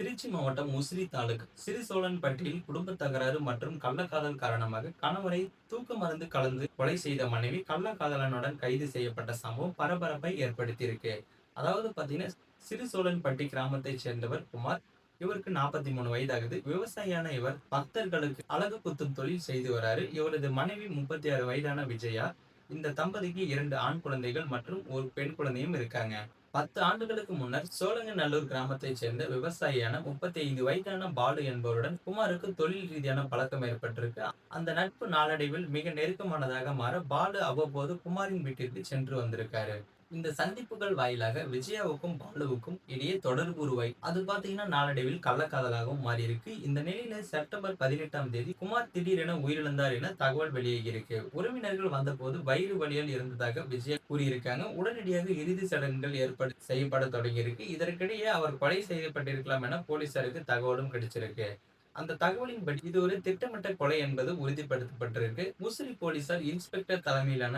திருச்சி மாவட்டம் முசிறி தாலுக் சிறு சோழன்பட்டியில் குடும்ப தகராறு மற்றும் கள்ளக்காதல் காரணமாக கணவரை தூக்க மருந்து கலந்து கொலை செய்த மனைவி கள்ளக்காதலனுடன் கைது செய்யப்பட்ட சம்பவம் பரபரப்பை ஏற்படுத்தியிருக்கு. அதாவது பாத்தீங்கன்னா சிறு சோழன்பட்டி கிராமத்தைச் சேர்ந்தவர் குமார். இவருக்கு நாற்பத்தி மூணு வயதாகுது. விவசாயியான இவர் பக்தர்களுக்கு அழகு குத்தும் தொழில் செய்து வராரு. இவரது மனைவி முப்பத்தி ஆறு வயதான விஜயா. இந்த தம்பதிக்கு இரண்டு ஆண் குழந்தைகள் மற்றும் ஒரு பெண் குழந்தையும் இருக்காங்க. பத்து ஆண்டுகளுக்கு முன்னர் சோழங்கநல்லூர் கிராமத்தைச் சேர்ந்த விவசாயியான முப்பத்தி ஐந்து வயதான பாலு என்பவருடன் குமாருக்கு தொழில் ரீதியான பழக்கம் ஏற்பட்டிருக்கு. அந்த நட்பு நாளடைவில் மிக நெருக்கமானதாக மாற பாலு அவ்வப்போது குமாரின் வீட்டிற்கு சென்று வந்திருக்காரு. இந்த சந்திப்புகள் வாயிலாக விஜயாவுக்கும் பாலுவுக்கும் இடையே தொடர்பு உருவாய் அது பாத்தீங்கன்னா நாளடைவில் கள்ளக்காதலாகவும் மாறி இருக்கு இந்த நிலையில செப்டம்பர் பதினெட்டாம் தேதி குமார் திடீரென உயிரிழந்தார் என தகவல் வெளியாகியிருக்கு. உறவினர்கள் வந்தபோது வயிறு வலியால் இருந்ததாக விஜயா கூறியிருக்காங்க. உடனடியாக இறுதி சடங்குகள் ஏற்பட செய்யப்பட தொடங்கியிருக்கு. இதற்கிடையே அவர் கொலை செய்யப்பட்டிருக்கலாம் என போலீசாருக்கு தகவலும் கிடைச்சிருக்கு. அந்த தகவலின்படி இது ஒரு திட்டமிட்ட கொலை என்பது உறுதிப்படுத்தப்பட்டிருக்கு. முசிறி போலீசார் இன்ஸ்பெக்டர் தலைமையிலான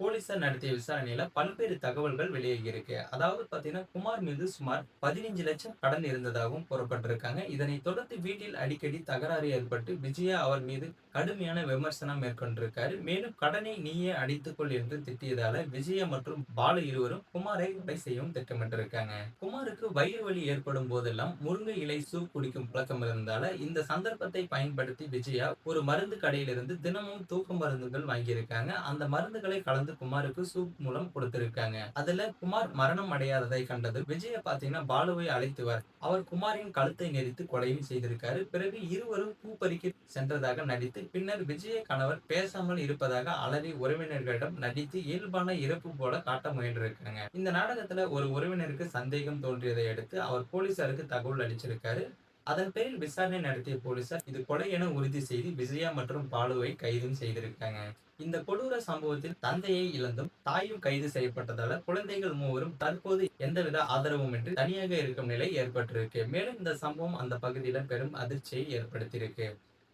போலீசார் நடத்திய விசாரணையில பல்வேறு தகவல்கள் வெளியாகியிருக்கு. அதாவது பாத்தீங்கன்னா குமார் மீது சுமார் பதினைஞ்சு லட்சம் கடன் இருந்ததாகவும் கூறப்பட்டிருக்காங்க. இதனை தொடர்ந்து வீட்டில் அடிக்கடி தகராறு ஏற்பட்டு விஜயா அவர் மீது கடுமையான விமர்சனம் மேற்கொண்டிருக்காரு. மேலும் கடனை நீயே அடித்துக்கொள் என்று திட்டியதால விஜயா மற்றும் பாலு இருவரும் குமாரை கொலை செய்யவும் திட்டமிட்டிருக்காங்க. குமாருக்கு வயிறு வலி ஏற்படும் போதெல்லாம் முருங்கை இலை சூப் குடிக்கும் பழக்கம் இருந்தால இந்த சந்தர்ப்பத்தை பயன்படுத்தி விஜயா ஒரு மருந்து கடையிலிருந்து தினமும் தூக்க மருந்துகள் வாங்கியிருக்காங்க. அந்த மருந்துகளை கலந்து வந்து குமாருக்கு சூப் மூலம் கொடுத்திருக்காங்க. அதுல குமார் மரணம் அடையாததை கண்டது விஜய பாத்தீங்கன்னா பாலுவை அழைத்து வர அவர் குமாரின் கழுத்தை நெறித்து கொலையும் செய்திருக்காரு. பிறகு இருவரும் பூப்பறிக்க சென்றதாக நடித்து பின்னர் விஜய கணவர் பேசாமல் இருப்பதாக அலறி உறவினர்களிடம் நடித்து இயல்பான இறப்பு போல காட்ட முயன்றிருக்காங்க. இந்த நாடகத்துல ஒரு உறவினருக்கு சந்தேகம் தோன்றியதை அடுத்து அவர் போலீசாருக்கு தகவல் அளிச்சிருக்காரு. அதன் பேரில் விசாரணை நடத்திய போலீசார் இது கொலை என உறுதி செய்து விஜயா மற்றும் பாலுவை கைதும் செய்திருக்காங்க. இந்த கொடூர சம்பவத்தில் தந்தையை இழந்தும் தாயும் கைது செய்யப்பட்டதால குழந்தைகள் மூவரும் தற்போது எந்தவித ஆதரவும் இன்றி தனியாக இருக்கும் நிலை ஏற்பட்டிருக்கு. மேலும் இந்த சம்பவம் அந்த பகுதியில பெரும் அதிர்ச்சியை ஏற்படுத்தியிருக்கு.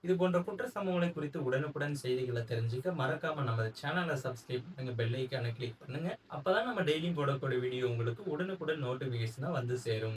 இது போன்ற குற்ற சம்பவங்களை குறித்து உடனுக்குடன் செய்திகளை தெரிஞ்சுக்க மறக்காம நம்ம சேனலை சப்ஸ்கிரைப் பண்ணுங்க பெல் ஐக்கானை கிளிக் பண்ணுங்க. அப்பதான் நம்ம டெய்லியும் போடக்கூடிய வீடியோ உங்களுக்கு உடனுக்குடன் நோட்டிபிகேஷனா வந்து சேரும்.